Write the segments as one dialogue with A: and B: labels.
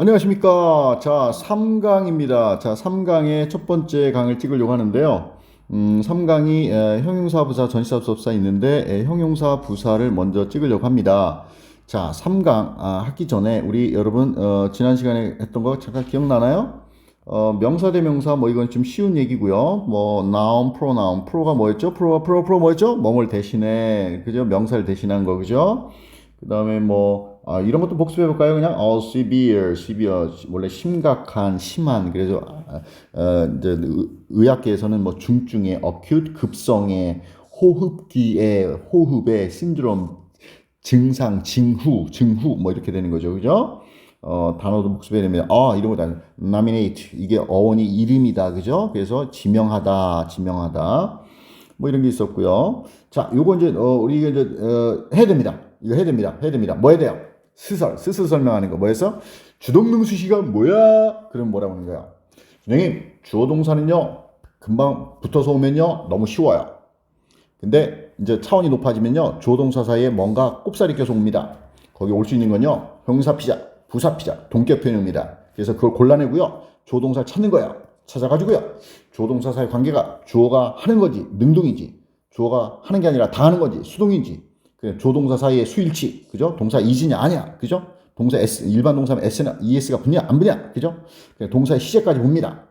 A: 안녕하십니까. 자, 3강입니다. 자, 3강의 첫 번째 강을 찍으려고 하는데요. 음, 3강이 에, 형용사, 부사, 전치사, 수업사 있는데 에, 형용사, 부사를 먼저 찍으려고 합니다. 자, 3강 아, 하기 전에 우리 여러분 어, 지난 시간에 했던 거 잠깐 기억나나요? 어, 명사 대명사 뭐 이건 좀 쉬운 얘기고요. 뭐 noun, pronoun, pro가 뭐였죠? pro, pro, pro 뭐였죠? 뭐뭘 대신해, 그죠? 명사를 대신한 거, 그죠? 그 다음에 뭐, 아, 이런 것도 복습해 볼까요? 그냥, 어, severe, severe, 원래 심각한, 심한, 그래서, 아, 어, 이제, 의- 의학계에서는 뭐, 중증의, acute, 급성의, 호흡기의, 호흡의 신드롬, 증상, 징후, 증후, 뭐, 이렇게 되는 거죠. 그죠? 어, 단어도 복습해야 됩니다. 아, 이런 거다. nominate. 이게 어원이 이름이다. 그죠? 그래서 지명하다, 지명하다. 뭐 이런 게 있었고요. 자, 요거 이제 어, 우리 이게 이제 어, 해야 됩니다. 이거 해야 됩니다. 해야 됩니다. 뭐 해야 돼요? 스설, 스스 설명하는 거 뭐였어? 주동명수시가 뭐야? 그럼 뭐라고 하는 거야? 선생님, 주어 동사는요. 금방 붙어서 오면요. 너무 쉬워요. 근데 이제 차원이 높아지면요. 주어 동사 사이에 뭔가 꼽사리 껴서 옵니다. 거기 올 수 있는 건요. 형사 피자, 부사 피자, 동격 표현입니다. 그래서 그걸 골라내고요. 주어 동사를 찾는 거예요. 찾아가지고요. 주어 동사 사이 관계가 주어가 하는 거지, 능동이지. 주어가 하는 게 아니라 다 하는 거지, 수동이지. 그 조동사 사이의 수일치, 그죠? 동사 이지냐 아니야, 그죠? 동사 S 일반 동사면 S나 ES가 붙냐 안 붙냐, 그죠? 그냥 동사의 시제까지 봅니다.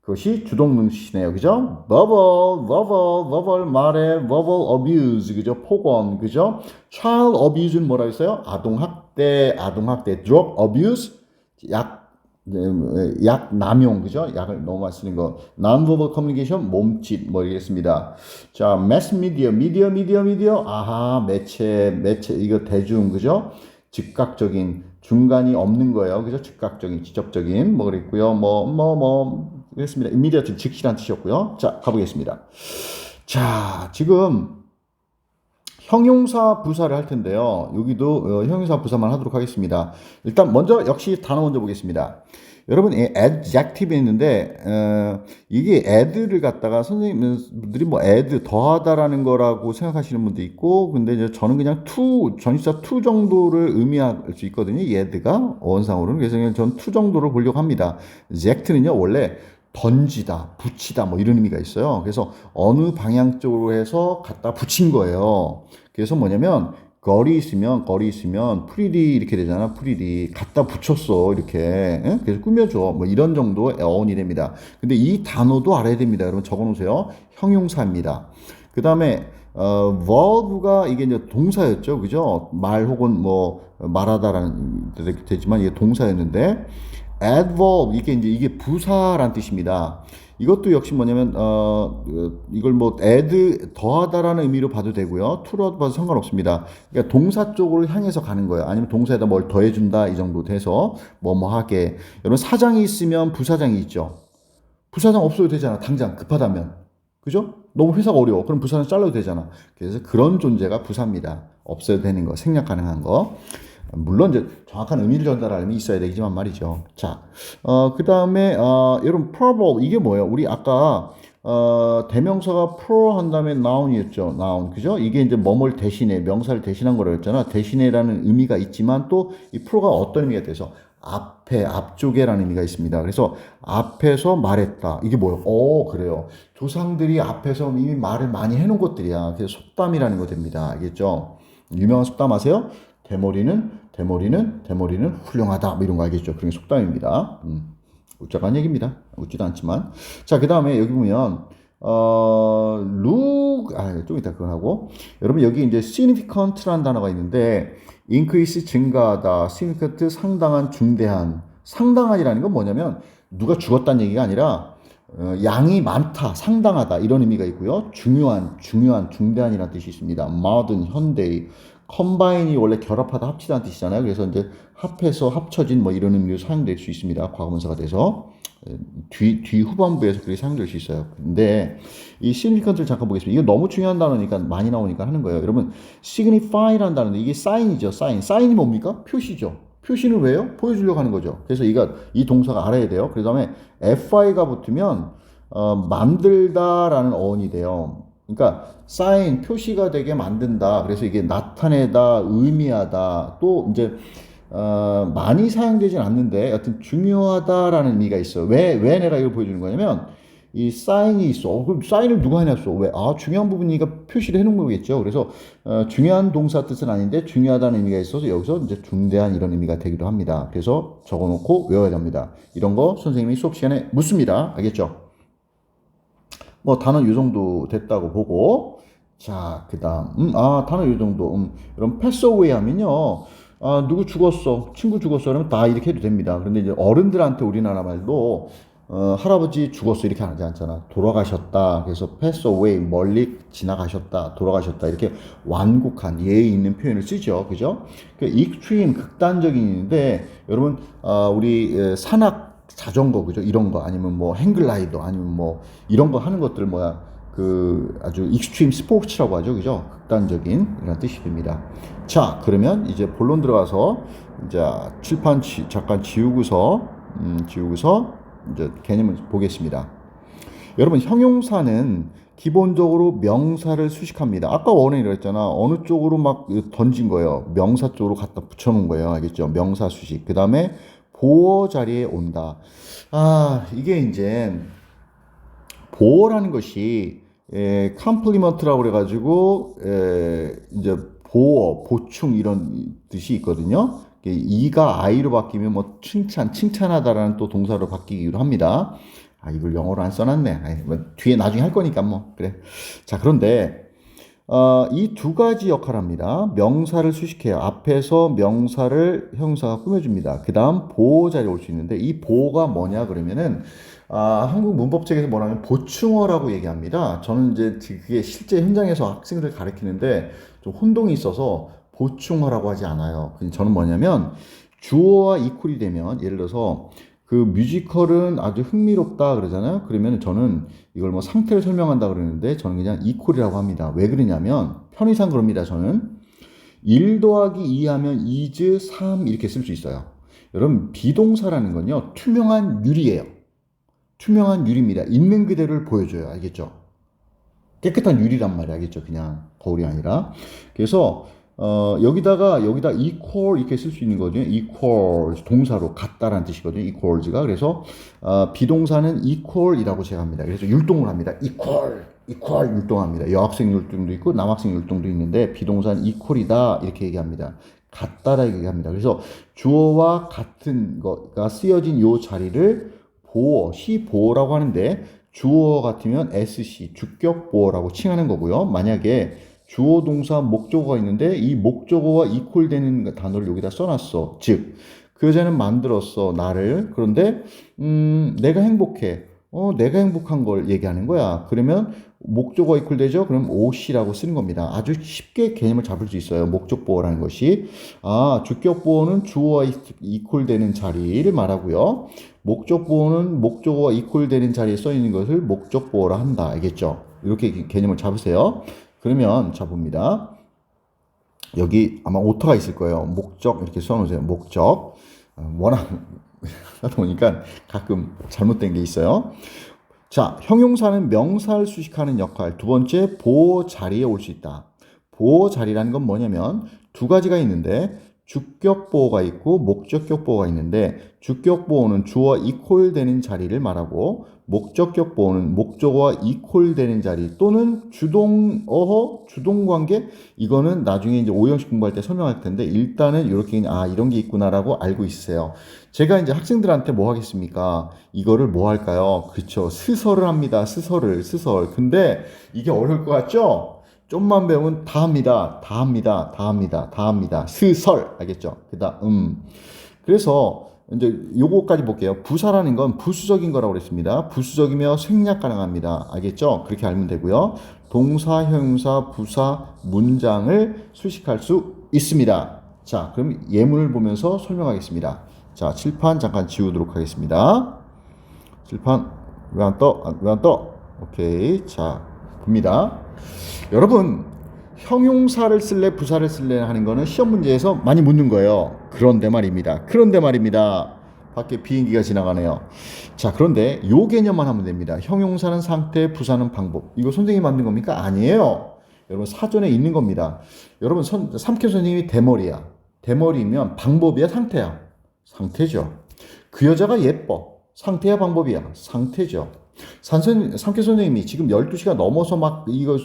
A: 그것이 주동명시네요. 그죠? verbal, verbal, verbal 말에 verbal abuse, 그죠? 폭언, 그죠? child abuse는 뭐라 했어요? 아동학대, 아동학대, drug abuse, 약, 음, 약 남용, 그죠? 약을 너무 많이 쓰는 거. non-verbal communication, 몸짓, 뭐 이랬습니다. 자, mass media, media, media, media. 아하, 매체, 매체, 이거 대중, 그죠? 즉각적인, 중간이 없는 거예요. 그죠? 즉각적인, 직접적인, 뭐 그랬고요. 뭐, 뭐, 뭐, 그랬습니다. immediate, 즉시란 뜻이었고요. 자, 가보겠습니다. 자, 지금 형용사 부사를 할 텐데요. 여기도 어, 형용사 부사만 하도록 하겠습니다. 일단 먼저 역시 단어 먼저 보겠습니다. 여러분, 이 adjective 있는데 어, 이게 add를 갖다가 선생님들이 뭐 add 더하다라는 거라고 생각하시는 분도 있고, 근데 이제 저는 그냥 to 전치사 to 정도를 의미할 수 있거든요. 이 add가 어원상으로는 그래서 그냥 전 to 정도를 보려고 합니다. eject는요 원래 던지다, 붙이다 뭐 이런 의미가 있어요. 그래서 어느 방향 쪽으로 해서 갖다 붙인 거예요. 그래서 뭐냐면 거리 있으면 거리 있으면 프리디 이렇게 되잖아. 프리디 갖다 붙였어 이렇게. 예? 그래서 꾸며줘. 뭐 이런 정도의 어원이 됩니다. 근데 이 단어도 알아야 됩니다. 여러분 적어놓으세요. 형용사입니다. 그 다음에 어, verb가 이게 이제 동사였죠, 그죠? 말 혹은 뭐 말하다라는 되지만 이게 동사였는데 adverb 이게 이제 이게 부사란 뜻입니다. 이것도 역시 뭐냐면 어 그, 이걸 뭐 add 더하다라는 의미로 봐도 되고요. to로 봐도 상관없습니다. 그러니까 동사 쪽으로 향해서 가는 거예요. 아니면 동사에다 뭘 더해 준다 이 정도 돼서 뭐 뭐 하게. 여러분 사장이 있으면 부사장이 있죠. 부사장 없어도 되잖아. 당장 급하다면. 그죠? 너무 회사가 어려워. 그럼 부사장 잘라도 되잖아. 그래서 그런 존재가 부사입니다. 없어도 되는 거, 생략 가능한 거. 물론 이제 정확한 의미를 전달할 의미 있어야 되지만 말이죠. 자, 어, 그 다음에, 어, 여러분, probable, 이게 뭐예요? 우리 아까, 어, 대명사가 pro 한 다음에 noun이었죠. noun. 그죠? 이게 이제 뭐뭘 대신해, 명사를 대신한 거라고 했잖아. 대신해라는 의미가 있지만 또 이 pro가 어떤 의미가 돼서 앞에, 앞쪽에라는 의미가 있습니다. 그래서 앞에서 말했다. 이게 뭐예요? 오, 그래요. 조상들이 앞에서 이미 말을 많이 해놓은 것들이야. 그래서 속담이라는 거 됩니다. 알겠죠? 유명한 속담 아세요? 대머리는, 대머리는, 대머리는 훌륭하다. 뭐 이런 거 알겠죠? 그런 게 속담입니다. 음, 웃자간 얘기입니다. 웃지도 않지만. 자, 그 다음에 여기 보면, 어, look, 아, 좀 이따 그건 하고. 여러분, 여기 이제 significant라는 단어가 있는데, increase 증가하다, significant 상당한, 중대한. 상당한이라는 건 뭐냐면, 누가 죽었다는 얘기가 아니라, 어, 양이 많다, 상당하다, 이런 의미가 있고요. 중요한, 중요한, 중대한이라는 뜻이 있습니다. modern, 현대의. 컴바인이 원래 결합하다, 합치다는 뜻이잖아요. 그래서 이제 합해서 합쳐진 뭐 이런 의미로 사용될 수 있습니다. 과거문사가 돼서. 뒤, 뒤 후반부에서 그렇게 사용될 수 있어요. 근데 이 significant를 잠깐 보겠습니다. 이거 너무 중요한 단어니까 많이 나오니까 하는 거예요. 여러분, signify라는 단어인데 이게 사인이죠. 사인. 사인이 뭡니까? 표시죠. 표시는 왜요? 보여주려고 하는 거죠. 그래서 이가 이 동사가 알아야 돼요. 그 다음에 fi가 붙으면 어, 만들다라는 어원이 돼요. 그러니까 사인 표시가 되게 만든다. 그래서 이게 나타내다, 의미하다. 또 이제 어, 많이 사용되진 않는데 여튼 중요하다라는 의미가 있어요. 왜, 왜 내가 이걸 보여주는 거냐면 이 사인이 있어. 어, 그럼 사인을 누가 해놨어? 왜? 아, 중요한 부분이니까 표시를 해놓은 거겠죠. 그래서 어, 중요한 동사 뜻은 아닌데 중요하다는 의미가 있어서 여기서 이제 중대한 이런 의미가 되기도 합니다. 그래서 적어놓고 외워야 됩니다. 이런 거 선생님이 수업 시간에 묻습니다. 알겠죠? 뭐 단어 요 정도 됐다고 보고 자 그다음 음, 아 단어 요 정도 음, 여러분 패스 어웨이 하면요 아 누구 죽었어 친구 죽었어 그러면 다 이렇게 해도 됩니다 그런데 이제 어른들한테 우리나라 말도 어, 할아버지 죽었어. 이렇게 하지 않잖아. 돌아가셨다. 그래서 패스 어웨이 멀리 지나가셨다 돌아가셨다. 이렇게 완곡한 예의 있는 표현을 쓰죠. 그죠? 그 익스트림 극단적인인데 여러분 어, 우리 에, 산악 자전거 그죠? 이런 거 아니면 뭐 행글라이더 아니면 뭐 이런 거 하는 것들 뭐야? 그 아주 익스트림 스포츠라고 하죠. 그죠? 극단적인 이런 뜻이 됩니다. 자 그러면 이제 본론 들어가서 이제 칠판 지, 잠깐 지우고서 음, 지우고서 이제 개념을 보겠습니다 여러분 형용사는 기본적으로 명사를 수식합니다. 아까 원에 그랬잖아. 어느 쪽으로 막 던진 거예요. 명사 쪽으로 갖다 붙여놓은 거예요. 알겠죠? 명사 수식. 그 다음에 보어 자리에 온다. 아, 이게 이제 보어라는 것이 에, 컴플리먼트라고 그래가지고 에, 이제 보어, 보충 이런 뜻이 있거든요. 이게 이가 아이로 바뀌면 뭐 칭찬, 칭찬하다라는 또 동사로 바뀌기도 합니다. 아, 이걸 영어로 안 써놨네. 아이, 뭐 뒤에 나중에 할 거니까 뭐 그래. 자, 그런데 어, 이 두 가지 역할을 합니다. 명사를 수식해요. 앞에서 명사를 형사가 꾸며줍니다. 그 다음 보호 자리에 올수 있는데 이 보호가 뭐냐 그러면은 아, 한국 문법책에서 뭐라면 보충어라고 얘기합니다. 저는 이제 그게 실제 현장에서 학생들 가르치는데 좀 혼동이 있어서 보충어라고 하지 않아요. 저는 뭐냐면 주어와 이퀄이 되면 예를 들어서 그 뮤지컬은 아주 흥미롭다 그러잖아요. 그러면 저는 이걸 뭐 상태를 설명한다 그러는데 저는 그냥 이퀄이라고 합니다. 왜 그러냐면 편의상 그럽니다. 저는 1 더하기 2 하면 is 3 이렇게 쓸 수 있어요. 여러분 비동사라는 건요. 투명한 유리예요. 투명한 유리입니다. 있는 그대로를 보여줘요. 알겠죠? 깨끗한 유리란 말이야. 알겠죠? 그냥 거울이 아니라. 그래서 어, 여기다가 여기다 equal 이렇게 쓸 수 있는 거죠. equal 동사로 같다라는 뜻이거든요. equals가 그래서 어, 비동사는 equal이라고 제가 합니다. 그래서 율동을 합니다. equal, equal 율동합니다. 여학생 율동도 있고 남학생 율동도 있는데 비동사는 equal이다 이렇게 얘기합니다. 같다라 얘기합니다. 그래서 주어와 같은 거가 쓰여진 요 자리를 보어, 시보어라고 하는데 주어 같으면 SC, 주격 보어라고 칭하는 거고요. 만약에 주어 동사 목적어가 있는데 이 목적어와 이퀄 되는 단어를 여기다 써놨어. 즉, 그 여자는 만들었어, 나를. 그런데, 음, 내가 행복해. 어, 내가 행복한 걸 얘기하는 거야. 그러면 목적어 이퀄 되죠? 그럼 OC라고 쓰는 겁니다. 아주 쉽게 개념을 잡을 수 있어요. 목적보어라는 것이. 아, 주격보어는 주어와 이퀄 되는 자리를 말하고요. 목적보어는 목적어와 이퀄 되는 자리에 써 있는 것을 목적보어라 한다. 알겠죠? 이렇게 개념을 잡으세요. 그러면 자 봅니다. 여기 아마 오터가 있을 거예요. 목적 이렇게 써놓으세요. 목적. 어, 워낙 하다 보니까 가끔 잘못된 게 있어요. 자, 형용사는 명사를 수식하는 역할. 두 번째, 보호 자리에 올 수 있다. 보호 자리라는 건 뭐냐면 두 가지가 있는데 주격 보호가 있고 목적격 보호가 있는데 주격 보호는 주어 이퀄 되는 자리를 말하고 목적격 보호는 목적어와 이퀄 되는 자리 또는 주동 어허 주동 관계 이거는 나중에 이제 오형식 공부할 때 설명할 텐데 일단은 이렇게 아 이런 게 있구나라고 알고 있으세요. 제가 이제 학생들한테 뭐 하겠습니까? 이거를 뭐 할까요? 그렇죠. 스설을 합니다. 스설을 스설. 근데 이게 어려울 것 같죠? 좀만 배우면 다 합니다. 다 합니다. 다 합니다. 다 합니다. 스설. 알겠죠? 그 다음, 음. 그래서, 이제 요거까지 볼게요. 부사라는 건 부수적인 거라고 그랬습니다. 부수적이며 생략 가능합니다. 알겠죠? 그렇게 알면 되고요. 동사, 형용사, 부사, 문장을 수식할 수 있습니다. 자, 그럼 예문을 보면서 설명하겠습니다. 자, 칠판 잠깐 지우도록 하겠습니다. 칠판, 왜 안 떠? 왜 안 떠? 오케이. 자, 봅니다. 여러분 형용사를 쓸래 부사를 쓸래 하는 거는 시험 문제에서 많이 묻는 거예요. 그런데 말입니다. 그런데 말입니다. 밖에 비행기가 지나가네요. 자, 그런데 요 개념만 하면 됩니다. 형용사는 상태, 부사는 방법. 이거 선생님이 만든 겁니까? 아니에요. 여러분 사전에 있는 겁니다. 여러분 선, 삼켜 선생님이 대머리야. 대머리면 방법이야, 상태야? 상태죠. 그 여자가 예뻐. 상태야, 방법이야? 상태죠. 산선, 상태 선생님이 지금 12시가 넘어서 막 이거,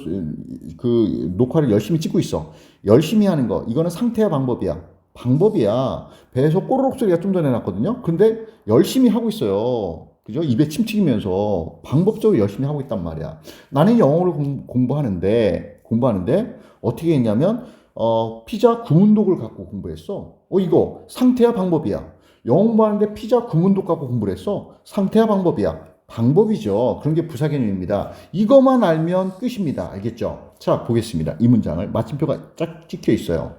A: 그, 녹화를 열심히 찍고 있어. 열심히 하는 거. 이거는 상태야, 방법이야? 방법이야. 배에서 꼬르륵 소리가 좀 전에 났거든요. 근데 열심히 하고 있어요. 그죠? 입에 침 튀기면서 방법적으로 열심히 하고 있단 말이야. 나는 영어를 공, 공부하는데, 공부하는데, 어떻게 했냐면, 어, 피자 구문독을 갖고 공부했어. 어, 이거 상태야 방법이야. 영어 공부하는데 피자 구문독 갖고 공부를 했어. 상태야 방법이야. 방법이죠. 그런 게 부사 개념입니다. 이것만 알면 끝입니다. 알겠죠? 자, 보겠습니다. 이 문장을. 마침표가 쫙 찍혀 있어요.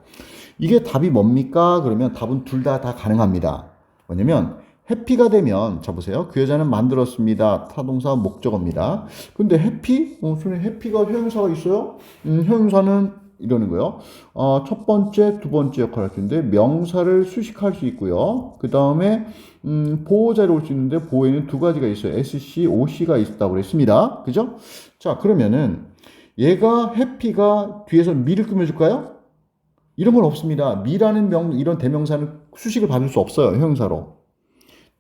A: 이게 답이 뭡니까? 그러면 답은 둘 다다 가능합니다. 뭐냐면, 해피가 되면, 자 보세요. 그 여자는 만들었습니다. 타동사 목적어입니다. 근데 해피? 어, 손에 해피가 형용사가 있어요? 음, 형용사는 이러는 거요. 어, 첫 번째, 두 번째 역할을 할 텐데 명사를 수식할 수 있고요. 그 다음에 음, 보호자를 올수 있는데 보호에는 두 가지가 있어요. SC, OC가 있다고 그랬습니다. 그죠? 자, 그러면은 얘가 해피가 뒤에서 미를 꾸며줄까요? 이런 건 없습니다. 미라는 명, 이런 대명사는 수식을 받을 수 없어요. 형용사로.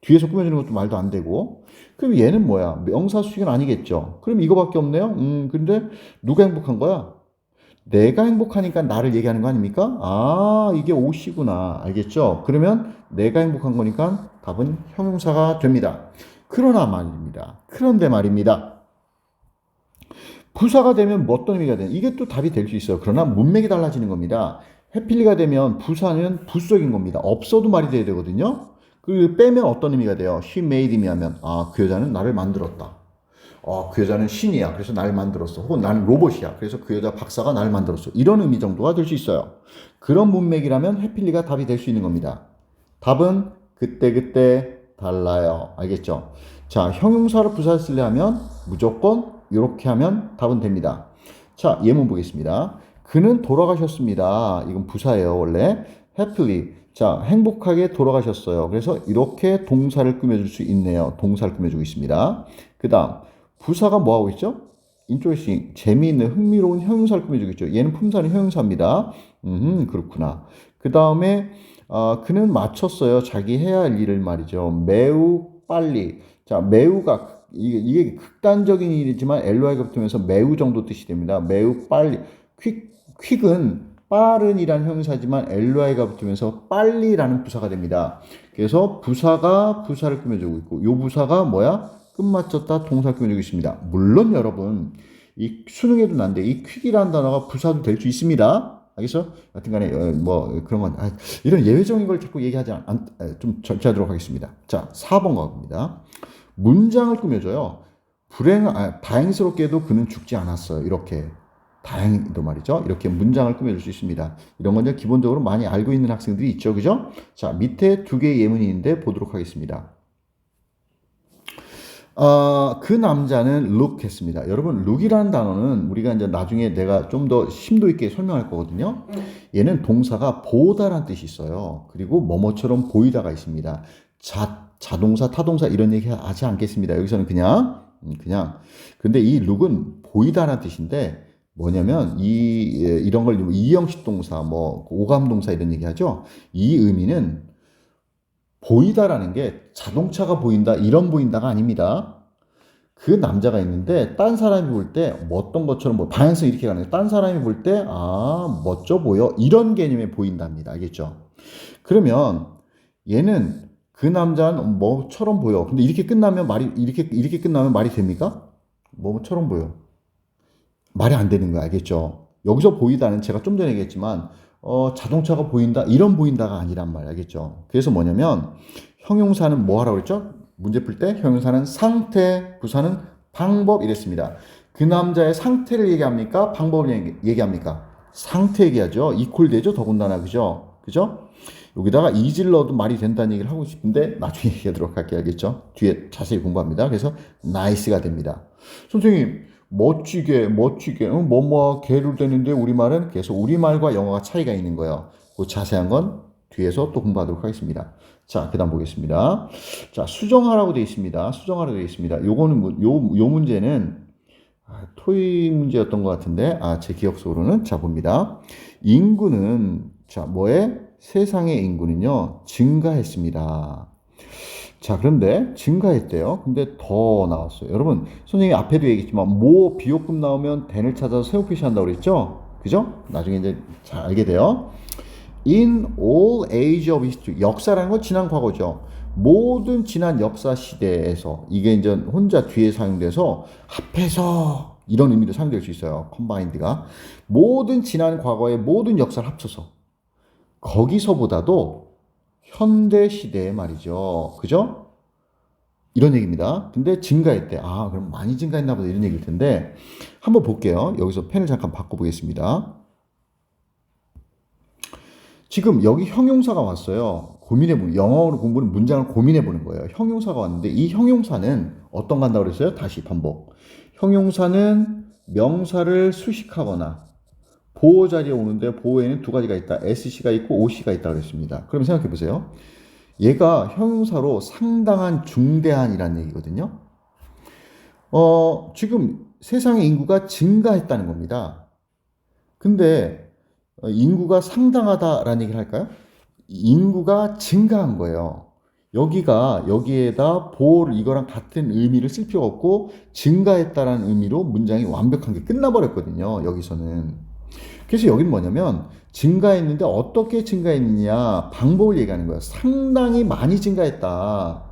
A: 뒤에서 꾸며주는 것도 말도 안 되고. 그럼 얘는 뭐야? 명사 수식은 아니겠죠. 그럼 이거밖에 없네요? 음, 근데 누가 행복한 거야? 내가 행복하니까 나를 얘기하는 거 아닙니까? 아, 이게 옷이구나. 알겠죠? 그러면 내가 행복한 거니까 답은 형용사가 됩니다. 그러나 말입니다. 그런데 말입니다. 부사가 되면 뭐 어떤 의미가 되는 이게 또 답이 될 수 있어요. 그러나 문맥이 달라지는 겁니다. 해필리가 되면 부사는 부수적인 겁니다. 없어도 말이 돼야 되거든요. 그 빼면 어떤 의미가 돼요? She made me 하면 아, 그 여자는 나를 만들었다. 어, 그 여자는 신이야. 그래서 날 만들었어. 혹은 나는 로봇이야. 그래서 그 여자 박사가 날 만들었어. 이런 의미 정도가 될 수 있어요. 그런 문맥이라면 해필리가 답이 될 수 있는 겁니다. 답은 그때그때 달라요. 알겠죠? 자, 형용사를 부사 쓰려 하면 무조건 이렇게 하면 답은 됩니다. 자, 예문 보겠습니다. 그는 돌아가셨습니다. 이건 부사예요, 원래. happily. 자, 행복하게 돌아가셨어요. 그래서 이렇게 동사를 꾸며줄 수 있네요. 동사를 꾸며주고 있습니다. 그 다음, 부사가 뭐 하고 있죠? interesting, 재미있는, 흥미로운 형용사를 꾸며주고 있죠. 얘는 품사는 형용사입니다. 음, 그렇구나. 그 다음에, 어, 그는 마쳤어요. 자기 해야 할 일을 말이죠. 매우 빨리. 자, 매우가, 이게, 이게 극단적인 일이지만 LY가 붙으면서 매우 정도 뜻이 됩니다. 매우 빨리. 퀵, 퀵은 빠른이란 형용사지만 LY가 붙으면서 빨리라는 부사가 됩니다. 그래서 부사가 부사를 꾸며주고 있고, 요 부사가 뭐야? 끝마쳤다 동사 꾸며주고 있습니다. 물론 여러분, 이 수능에도 난데 이 퀵이라는 단어가 부사도 될 수 있습니다. 알겠어? 여튼간에 어, 뭐 그런 건 아, 이런 예외적인 걸 자꾸 얘기하지 않, 좀 절제하도록 하겠습니다. 자, 4번 가봅니다. 문장을 꾸며줘요. 불행, 아, 다행스럽게도 그는 죽지 않았어요. 이렇게 다행히도 말이죠. 이렇게 문장을 꾸며줄 수 있습니다. 이런 건 기본적으로 많이 알고 있는 학생들이 있죠, 그죠? 자, 밑에 두 개의 예문이 있는데 보도록 하겠습니다. 어, 그 남자는 look 했습니다. 여러분, look이라는 단어는 우리가 이제 나중에 내가 좀 더 심도 있게 설명할 거거든요. 얘는 동사가 보다란 뜻이 있어요. 그리고 뭐뭐처럼 보이다가 있습니다. 자, 자동사, 타동사 이런 얘기 하지 않겠습니다. 여기서는 그냥, 음, 그냥. 근데 이 look은 보이다라는 뜻인데 뭐냐면 이, 예, 이런 걸 이형식 동사, 뭐 오감 동사 이런 얘기 하죠. 이 의미는 보이다라는 게 자동차가 보인다, 이런 보인다가 아닙니다. 그 남자가 있는데 딴 사람이 볼 때 어떤 것처럼 뭐 방향성 이렇게 가는 거예요. 딴 사람이 볼 때 아 멋져 보여 이런 개념에 보인답니다. 알겠죠? 그러면 얘는 그 남자는 뭐처럼 보여. 근데 이렇게 끝나면 말이 이렇게 이렇게 끝나면 말이 됩니까? 뭐처럼 보여. 말이 안 되는 거 알겠죠? 여기서 보이다는 제가 좀 전에 얘기했지만 어, 자동차가 보인다 이런 보인다가 아니란 말 알겠죠? 그래서 뭐냐면 형용사는 뭐 하라고 그랬죠? 문제 풀 때 형용사는 상태, 부사는 방법 이랬습니다. 그 남자의 상태를 얘기합니까? 방법을 얘기, 얘기합니까? 상태 얘기하죠. 이퀄 되죠. 더군다나 그죠? 그죠? 여기다가 이질러도 말이 된다는 얘기를 하고 싶은데 나중에 얘기하도록 할게요. 알겠죠? 뒤에 자세히 공부합니다. 그래서 나이스가 됩니다. 선생님 멋지게 멋지게 어, 뭐뭐 개를 되는데 우리말은 계속 우리말과 영어가 차이가 있는 거예요. 그 자세한 건 뒤에서 또 공부하도록 하겠습니다. 자, 그 다음 보겠습니다. 자, 수정하라고 되어 있습니다. 수정하라고 되어 있습니다. 요거는, 뭐, 요, 요 문제는 아, 토익 문제였던 것 같은데, 아, 제 기억 속으로는, 자, 봅니다. 인구는, 자, 뭐에? 세상의 인구는요, 증가했습니다. 자, 그런데 증가했대요. 근데 더 나왔어요. 여러분, 선생님이 앞에도 얘기했지만, 모 비호급 나오면 den을 찾아서 세우 표시한다고 그랬죠? 그죠? 나중에 이제 잘 알게 돼요. In all age of history. 역사라는 건 지난 과거죠. 모든 지난 역사 시대에서 이게 이제 혼자 뒤에 사용돼서 합해서 이런 의미로 사용될 수 있어요. 컴바인드가. 모든 지난 과거의 모든 역사를 합쳐서 거기서보다도 현대 시대에 말이죠. 그죠? 이런 얘기입니다. 근데 증가했대. 아, 그럼 많이 증가했나 보다 이런 얘기일 텐데 한번 볼게요. 여기서 펜을 잠깐 바꿔 보겠습니다. 지금 여기 형용사가 왔어요. 고민해 보는 영어로 공부는 문장을 고민해 보는 거예요. 형용사가 왔는데 이 형용사는 어떤 간다고 그랬어요? 다시 반복. 형용사는 명사를 수식하거나 보호 자리에 오는데 보호에는 두 가지가 있다. SC가 있고 OC가 있다 그랬습니다. 그럼 생각해 보세요. 얘가 형용사로 상당한 중대한이라는 얘기거든요. 어, 지금 세상의 인구가 증가했다는 겁니다. 근데 어, 인구가 상당하다라는 얘기를 할까요? 인구가 증가한 거예요. 여기가 여기에다 보호를 이거랑 같은 의미를 쓸 필요가 없고 증가했다라는 의미로 문장이 완벽한 게 끝나버렸거든요. 여기서는. 그래서 여기는 뭐냐면 증가했는데 어떻게 증가했느냐 방법을 얘기하는 거예요. 상당히 많이 증가했다.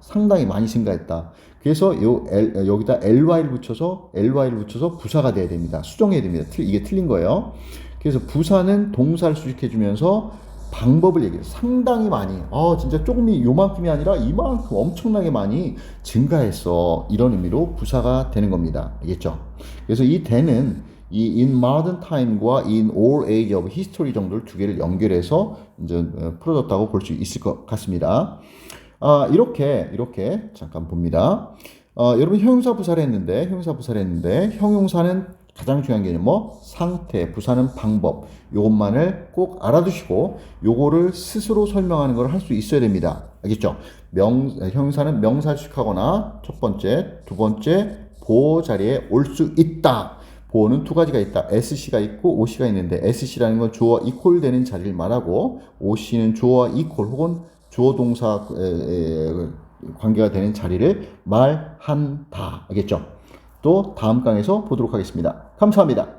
A: 상당히 많이 증가했다. 그래서 요 L, 여기다 ly를 붙여서 ly를 붙여서 부사가 돼야 됩니다. 수정해야 됩니다. 틀- 이게 틀린 거예요. 그래서 부사는 동사를 수식해 주면서 방법을 얘기해요. 상당히 많이. 아, 진짜 조금이 요만큼이 아니라 이만큼 엄청나게 많이 증가했어. 이런 의미로 부사가 되는 겁니다. 알겠죠? 그래서 이 대는 이 in modern time과 in all age of history 정도를 두 개를 연결해서 이제 어, 풀어졌다고 볼 수 있을 것 같습니다. 아, 이렇게, 이렇게 잠깐 봅니다. 어, 여러분 형용사 부사를 했는데, 형용사 부사를 했는데, 형용사는 가장 중요한 개념 뭐 상태, 부사는 방법. 요것만을 꼭 알아두시고 요거를 스스로 설명하는 걸 할 수 있어야 됩니다. 알겠죠? 명 형용사는 명사식하거나 첫 번째, 두 번째 보호 자리에 올 수 있다. 보호는 두 가지가 있다. SC가 있고 OC가 있는데 SC라는 건 주어 이퀄 되는 자리를 말하고 OC는 주어와 이퀄 혹은 주어 동사 관계가 되는 자리를 말한다. 알겠죠? 또 다음 강에서 보도록 하겠습니다. 감사합니다.